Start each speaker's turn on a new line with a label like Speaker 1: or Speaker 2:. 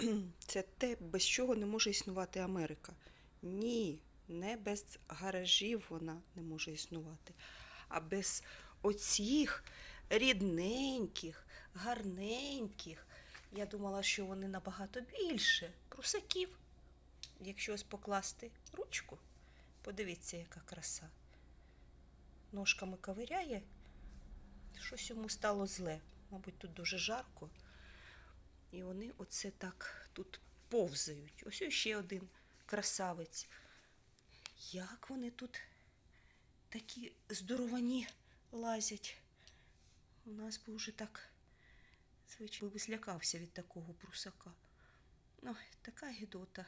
Speaker 1: це те, без чого не може існувати Америка. Ні, не без гаражів вона не може існувати, а без оцих рідненьких, гарненьких. Я думала, що вони набагато більше прусаків. Якщо ось покласти ручку, подивіться, яка краса. Ножками ковиряє, щось йому стало зле. Мабуть, тут дуже жарко. І вони оце так тут повзають. Ось ще один красавець. Як вони тут такі здоровані лазять? У нас би вже так, звичайно, би злякався від такого прусака. Ну, така гідота.